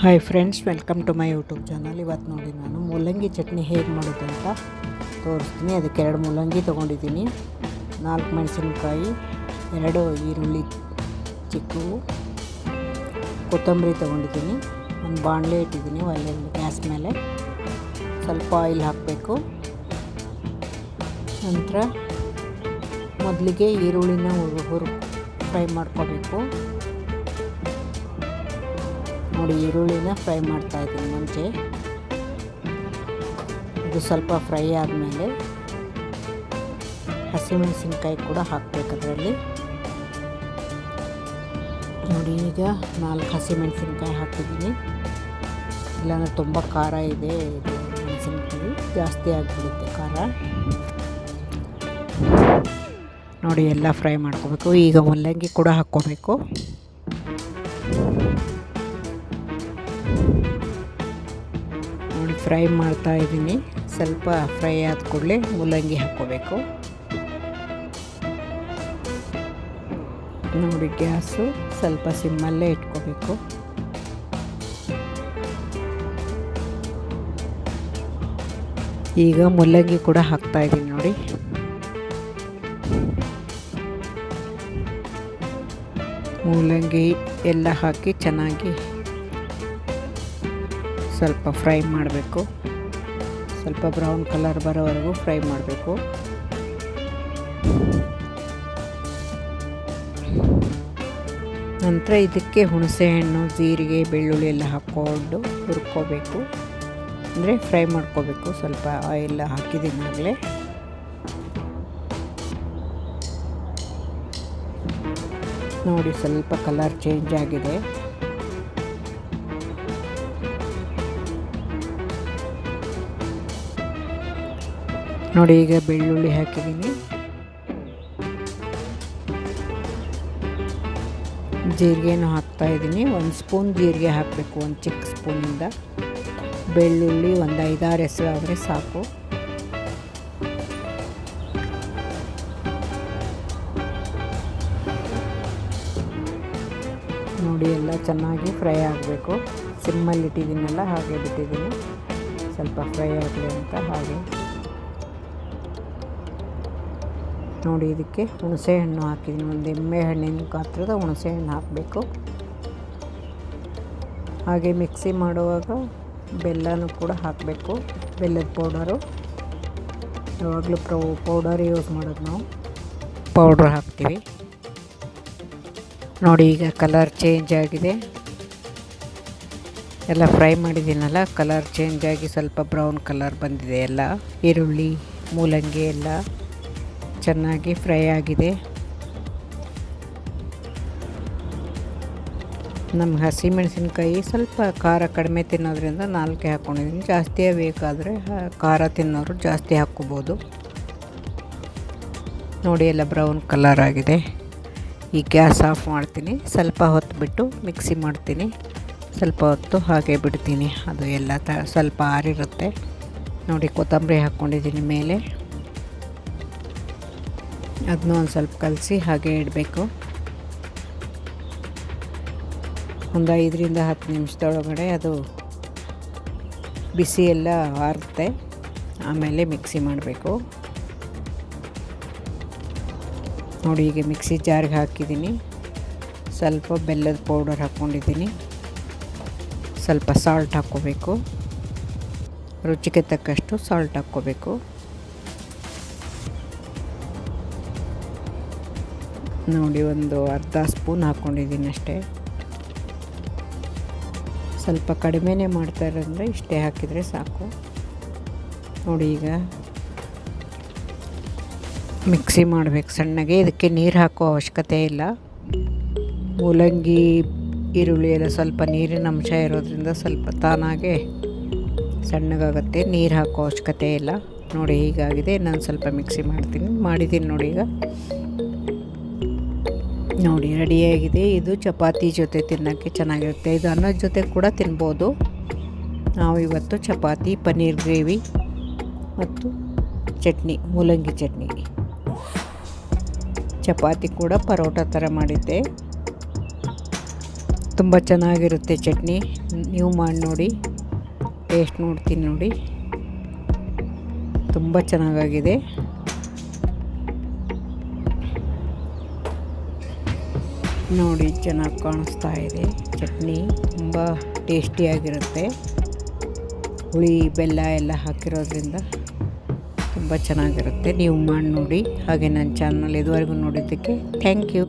Hi friends welcome to my YouTube channel ಇವತ್ತು ನೋಡಿ ನಾನು ಮೂಲಂಗಿ ಚಟ್ನಿ ಹೇಗೆ ಮಾಡೋದು ಅಂತ ತೋರಿಸ್ತೀನಿ. ಅದಕ್ಕೆ ಎರಡು ಮೂಲಂಗಿ ತೊಗೊಂಡಿದ್ದೀನಿ. ನಾಲ್ಕು ಮೆಣಸಿನಕಾಯಿ, ಎರಡು ಈರುಳ್ಳಿ ಚಿಕ್ಕು, ಕೊತ್ತಂಬರಿ ತೊಗೊಂಡಿದ್ದೀನಿ. ಒಂದು ಬಾಣಲೆ ಇಟ್ಟಿದ್ದೀನಿ ಒಳ್ಳೆ ಗ್ಯಾಸ್ ಮೇಲೆ. ಸ್ವಲ್ಪ ಆಯಿಲ್ ಹಾಕಬೇಕು. ನಂತರ ಮೊದಲಿಗೆ ಈರುಳ್ಳಿನ ಹುರು ಫ್ರೈ ಮಾಡ್ಕೋಬೇಕು. ನೋಡಿ ಈರುಳ್ಳಿನ ಫ್ರೈ ಮಾಡ್ತಾ ಇದ್ದೀನಿ ಮುಂಚೆ. ಇದು ಸ್ವಲ್ಪ ಫ್ರೈ ಆದಮೇಲೆ ಹಸಿಮೆಣಸಿನ್ಕಾಯಿ ಕೂಡ ಹಾಕಬೇಕು ಅದರಲ್ಲಿ. ನೋಡಿ ಈಗ ನಾಲ್ಕು ಹಸಿಮೆಣಸಿನ್ಕಾಯಿ ಹಾಕಿದ್ದೀನಿ. ಇಲ್ಲಾಂದರೆ ತುಂಬ ಖಾರ ಇದೆ ಇದು ಮೆಣಸಿನ್ಕಾಯಿ. ಜಾಸ್ತಿ ಆಗಿಬಿಡುತ್ತೆ ಖಾರ. ನೋಡಿ ಎಲ್ಲ ಫ್ರೈ ಮಾಡ್ಕೋಬೇಕು. ಈಗ ಮೂಲಂಗಿ ಕೂಡ ಹಾಕ್ಕೋಬೇಕು. ಫ್ರೈ ಮಾಡ್ತಾ ಇದ್ದೀನಿ. ಸ್ವಲ್ಪ ಫ್ರೈ ಆದ ಕೂಡಲೇ ಮೂಲಂಗಿ ಹಾಕ್ಕೋಬೇಕು. ನೋಡಿ ಗ್ಯಾಸು, ಸ್ವಲ್ಪ ಸಿಮ್ಮಲ್ಲೇ ಇಟ್ಕೋಬೇಕು. ಈಗ ಮೂಲಂಗಿ ಕೂಡ ಹಾಕ್ತಾ ಇದ್ದೀನಿ ನೋಡಿ. ಮೂಲಂಗಿ ಎಲ್ಲ ಹಾಕಿ ಚೆನ್ನಾಗಿ ಸ್ವಲ್ಪ ಫ್ರೈ ಮಾಡಬೇಕು. ಸ್ವಲ್ಪ ಬ್ರೌನ್ ಕಲರ್ ಬರೋವರೆಗೂ ಫ್ರೈ ಮಾಡಬೇಕು. ನಂತರ ಇದಕ್ಕೆ ಹುಣಸೆಹಣ್ಣು ಜೀರಿಗೆ, ಬೆಳ್ಳುಳ್ಳಿ ಎಲ್ಲ ಹಾಕ್ಕೊಂಡು ಹುರ್ಕೋಬೇಕು. ಅಂದರೆ ಫ್ರೈ ಮಾಡ್ಕೋಬೇಕು. ಸ್ವಲ್ಪ ಆಯಿಲ್ ಹಾಕಿದ್ದೀನಿ ಆಗಲೇ. ನೋಡಿ, ಸ್ವಲ್ಪ ಕಲರ್ ಚೇಂಜ್ ಆಗಿದೆ. ನೋಡಿ ಈಗ ಬೆಳ್ಳುಳ್ಳಿ ಹಾಕಿದ್ದೀನಿ. ಜೀರಿಗೆನೂ ಹಾಕ್ತಾ ಇದ್ದೀನಿ. ಒಂದು ಸ್ಪೂನ್ ಜೀರಿಗೆ ಹಾಕಬೇಕು, ಒಂದು ಚಿಕ್ಕ ಸ್ಪೂನಿಂದ. ಬೆಳ್ಳುಳ್ಳಿ ಒಂದು ಐದಾರು ಹೆಸರು ಆದರೆ ಸಾಕು. ನೋಡಿ, ಎಲ್ಲ ಚೆನ್ನಾಗಿ ಫ್ರೈ ಆಗಬೇಕು. ಸಿಮ್ಮಲ್ಲಿ ಇಟ್ಟಿದ್ದೀನಲ್ಲ ಹಾಗೆ ಬಿಟ್ಟಿದ್ದೀನಿ. ಸ್ವಲ್ಪ ಫ್ರೈ ಆಗಲಿ ಅಂತ ಹಾಗೆ. ನೋಡಿ, ಇದಕ್ಕೆ ಹುಣಸೆ ಹಣ್ಣು ಹಾಕಿದ್ದೀನಿ. ಒಂದು ಎಮ್ಮೆ ಹಣ್ಣಿನ ಗಾತ್ರದ ಹುಣಸೆ ಹಣ್ಣು ಹಾಕಬೇಕು. ಹಾಗೆ ಮಿಕ್ಸಿ ಮಾಡುವಾಗ ಬೆಲ್ಲನೂ ಕೂಡ ಹಾಕಬೇಕು. ಬೆಲ್ಲದ ಪೌಡರು. ಯಾವಾಗಲೂ ಪ್ರೌ, ಪೌಡರ್ ಯೂಸ್ ಮಾಡೋದು ನಾವು. ಪೌಡ್ರ್ ಹಾಕ್ತೀವಿ. ನೋಡಿ, ಈಗ ಕಲರ್ ಚೇಂಜ್ ಆಗಿದೆ. ಎಲ್ಲ ಫ್ರೈ ಮಾಡಿದ್ದೀನಲ್ಲ, ಕಲರ್ ಚೇಂಜ್ ಆಗಿ ಸ್ವಲ್ಪ ಬ್ರೌನ್ ಕಲರ್ ಬಂದಿದೆ ಎಲ್ಲ. ಈರುಳ್ಳಿ, ಮೂಲಂಗಿ ಎಲ್ಲ. ಚೆನ್ನಾಗಿ ಫ್ರೈ ಆಗಿದೆ. ನಮ್ಮ ಹಸಿ ಮೆಣಸಿನ್ಕಾಯಿ ಸ್ವಲ್ಪ ಖಾರ ಕಡಿಮೆ ತಿನ್ನೋದ್ರಿಂದ ನಾಲ್ಕೆ ಹಾಕ್ಕೊಂಡಿದ್ದೀನಿ ಜಾಸ್ತಿಯೇ ಬೇಕಾದರೆ ಖಾರ ತಿನ್ನೋರು ಜಾಸ್ತಿ ಹಾಕ್ಕೋಬೋದು. ನೋಡಿ ಎಲ್ಲ ಬ್ರೌನ್ ಕಲರ್ ಆಗಿದೆ. ಈ ಗ್ಯಾಸ್ ಆಫ್ ಮಾಡ್ತೀನಿ. ಸ್ವಲ್ಪ ಹೊತ್ತು ಬಿಟ್ಟು ಮಿಕ್ಸಿ ಮಾಡ್ತೀನಿ. ಸ್ವಲ್ಪ ಹೊತ್ತು ಹಾಗೆ ಬಿಡ್ತೀನಿ. ಅದು ಎಲ್ಲ ತ, ಸ್ವಲ್ಪ ಆರಿರುತ್ತೆ. ನೋಡಿ ಕೊತ್ತಂಬರಿ ಹಾಕ್ಕೊಂಡಿದ್ದೀನಿ ಮೇಲೆ. ಅದನ್ನ ಒಂದು ಸ್ವಲ್ಪ ಕಲಸಿ ಹಾಗೆ ಇಡಬೇಕು. ಒಂದು ಐದರಿಂದ ಹತ್ತು ನಿಮಿಷದೊಳಗಡೆ ಅದು ಬಿಸಿ ಎಲ್ಲ ಆರುತ್ತೆ. ಆಮೇಲೆ ಮಿಕ್ಸಿ ಮಾಡಬೇಕು. ನೋಡಿ ಈಗ ಮಿಕ್ಸಿ ಜಾರ್ಗೆ ಹಾಕಿದ್ದೀನಿ. ಸ್ವಲ್ಪ ಬೆಲ್ಲದ ಪೌಡರ್ ಹಾಕ್ಕೊಂಡಿದ್ದೀನಿ. ಸ್ವಲ್ಪ ಸಾಲ್ಟ್ ಹಾಕ್ಕೋಬೇಕು. ರುಚಿಗೆ ತಕ್ಕಷ್ಟು ಸಾಲ್ಟ್ ಹಾಕ್ಕೋಬೇಕು. ನೋಡಿ ಒಂದು ಅರ್ಧ ಸ್ಪೂನ್ ಹಾಕ್ಕೊಂಡಿದ್ದೀನಿ ಅಷ್ಟೇ. ಸ್ವಲ್ಪ ಕಡಿಮೆನೇ ಮಾಡ್ತಾ ಇಷ್ಟೇ ಹಾಕಿದರೆ ಸಾಕು. ನೋಡಿ ಈಗ ಮಿಕ್ಸಿ ಮಾಡಬೇಕು ಸಣ್ಣಗೆ, ಇದಕ್ಕೆ ನೀರು ಹಾಕೋ ಅವಶ್ಯಕತೆ ಇಲ್ಲ. ಮೂಲಂಗಿ, ಈರುಳ್ಳಿ ಎಲ್ಲ ಸ್ವಲ್ಪ ನೀರಿನ ಅಂಶ ಇರೋದ್ರಿಂದ ಸ್ವಲ್ಪ ತಾನಾಗೆ ಸಣ್ಣಗಾಗುತ್ತೆ, ನೀರು ಹಾಕೋ ಅವಶ್ಯಕತೆ ಇಲ್ಲ. ನೋಡಿ ಹೀಗಾಗಿದೆ ನಾನು ಸ್ವಲ್ಪ ಮಿಕ್ಸಿ ಮಾಡ್ತೀನಿ ಮಾಡಿದ್ದೀನಿ ನೋಡಿ ಈಗ. ನೋಡಿ, ರೆಡಿಯಾಗಿದೆ. ಇದು ಚಪಾತಿ ಜೊತೆ ತಿನ್ನೋಕ್ಕೆ ಚೆನ್ನಾಗಿರುತ್ತೆ. ಇದು ಅನ್ನದ ಜೊತೆ ಕೂಡ ತಿನ್ಬೋದು. ನಾವು ಇವತ್ತು ಚಪಾತಿ, ಪನ್ನೀರ್ ಗ್ರೇವಿ ಮತ್ತು ಚಟ್ನಿ, ಮೂಲಂಗಿ ಚಟ್ನಿ. ಚಪಾತಿ ಕೂಡ ಪರೋಟ ಥರ ಮಾಡಿದ್ದೆ. ತುಂಬ ಚೆನ್ನಾಗಿರುತ್ತೆ ಚಟ್ನಿ. ನೀವು ಮಾಡಿ ನೋಡಿ. ಟೇಸ್ಟ್ ನೋಡ್ತೀನಿ ನೋಡಿ. ತುಂಬ ಚೆನ್ನಾಗಾಗಿದೆ. ನೋಡಿ ಚೆನ್ನಾಗಿ ಕಾಣಿಸ್ತಾ ಇದೆ. ಚಟ್ನಿ ತುಂಬ ಟೇಸ್ಟಿಯಾಗಿರುತ್ತೆ ಹುಳಿ, ಬೆಲ್ಲ ಎಲ್ಲ ಹಾಕಿರೋದ್ರಿಂದ ತುಂಬ ಚೆನ್ನಾಗಿರುತ್ತೆ. ನೀವು ಮಾಡಿ ನೋಡಿ. ಹಾಗೆ ನನ್ನ ಚಾನಲ್ ಇದುವರೆಗೂ ನೋಡಿದ್ದಕ್ಕೆ ಥ್ಯಾಂಕ್ ಯು